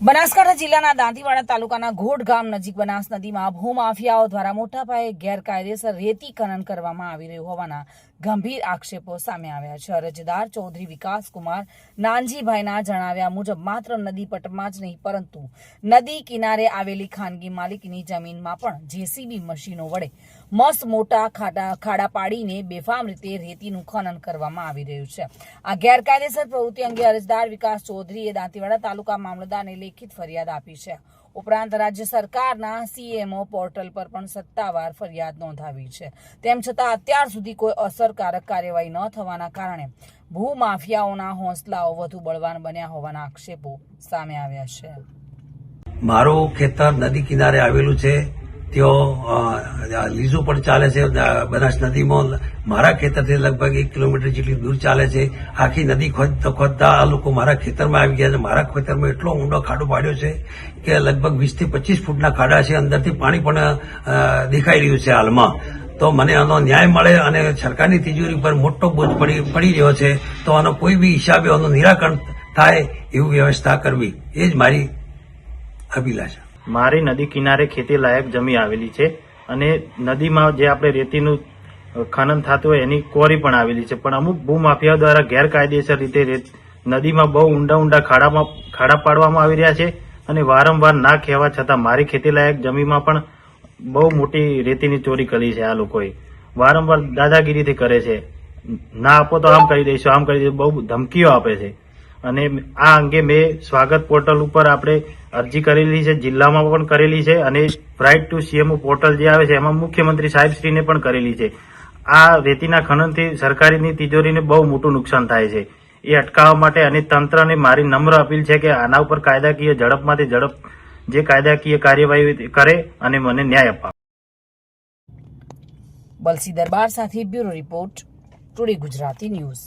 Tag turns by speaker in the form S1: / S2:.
S1: બનાસકાંઠા જિલ્લાના દાંતીવાડા તાલુકાના ઘોડ ગામ નજીક બનાસ નદીમાં ભૂમાફિયાઓ દ્વારા મોટા પાયે ગેરકાયદેસર રેતી ખનન કરવામાં આવી રહ્યું હોવાના ગંભીર આક્ષેપો સામે આવ્યા છે. અરજદાર ચૌધરી વિકાસકુમાર નાનજીભાઈના જણાવ્યા મુજબ માત્ર નદી પટમાં જ નહીં, પરંતુ નદી કિનારે આવેલી ખાનગી માલિકીની જમીનમાં પણ જેસીબી મશીનો વડે મસ્ત મોટા ખાડા ખાડા પાડીને બેફામ રીતે રેતીનું ખનન કરવામાં આવી રહ્યું છે. આ ગેરકાયદેસર પ્રવૃત્તિ અંગે અરજદાર વિકાસ ચૌધરીએ દાંતીવાડા તાલુકા મામલતદારને લેખિત ફરિયાદ આપી છે. ઉપરાંત રાજ્ય સરકારના સીએમઓ પોર્ટલ પર પણ સત્તાવાર ફરિયાદ નોંધાવી છે. તેમ છતાં અત્યાર સુધી કોઈ અસરકારક કાર્યવાહી ન થવાના કારણે ભૂમાફિયાઓના હોંસલાઓ વધુ બળવાન બન્યા હોવાના આક્ષેપો સામે આવ્યા છે.
S2: મારું ખેતર નદી કિનારે આવેલું છે. અ, લીઝો પણ ચાલે છે બનાસ નદીમાં મારા ખેતરથી લગભગ એક કિલોમીટર જેટલી દૂર ચાલે છે. આખી નદી ખોદતા ખોદતા આ લોકો મારા ખેતરમાં આવી ગયા છે. મારા ખેતરમાં એટલો ઊંડો ખાડો પાડ્યો છે કે લગભગ વીસથી પચીસ ફૂટના ખાડા છે. અંદરથી પાણી પણ દેખાઈ રહ્યું છે હાલમાં. તો મને આનો ન્યાય મળે અને સરકારની તિજોરી પર મોટો બોજ પડી પડી રહ્યો છે તો આનો કોઈ બી હિસાબે આનું નિરાકરણ થાય એવી વ્યવસ્થા કરવી. એ જ મારી અભિલાષા.
S3: મારી નદી કિનારે ખેતી લાયક જમી આવેલી છે અને નદીમાં જે આપણે રેતીનું ખનન થતું હોય એની કોરી પણ આવેલી છે. પણ અમુક ભૂમાફિયા દ્વારા ગેરકાયદેસર રીતે નદીમાં બહુ ઊંડા ઊંડા ખાડામાં, ખાડા પાડવામાં આવી રહ્યા છે અને વારંવાર ના કહેવા છતાં મારી ખેતી લાયક જમીનમાં પણ બહુ મોટી રેતીની ચોરી કરી છે આ લોકોએ. વારંવાર દાદાગીરીથી કરે છે. ના આપો તો આમ કરી દઈશું, આમ કરી દઈશું. બહુ ધમકીઓ આપે છે. અને આ અંગે મેં સ્વાગત પોર્ટલ ઉપર આપણે અરજી કરેલી છે, જિલ્લામાં પણ કરેલી છે અને રાઇટ ટુ સીએમઓ પોર્ટલ જે આવે છે, એમાં મુખ્યમંત્રી સાહેબશ્રીને પણ કરેલી છે. આ રેતીના ખનનથી સરકારીની તિજોરીને બહુ મોટું નુકસાન થાય છે. એ અટકાવવા માટે અને તંત્રને મારી નમ્ર અપીલ છે કે આના ઉપર કાયદાકીય ઝડપમાંથી ઝડપ, જે કાયદાકીય કાર્યવાહી કરે અને મને ન્યાય અપાવે.
S1: બલસી દરબાર સાથે bureau report, today Gujarati news.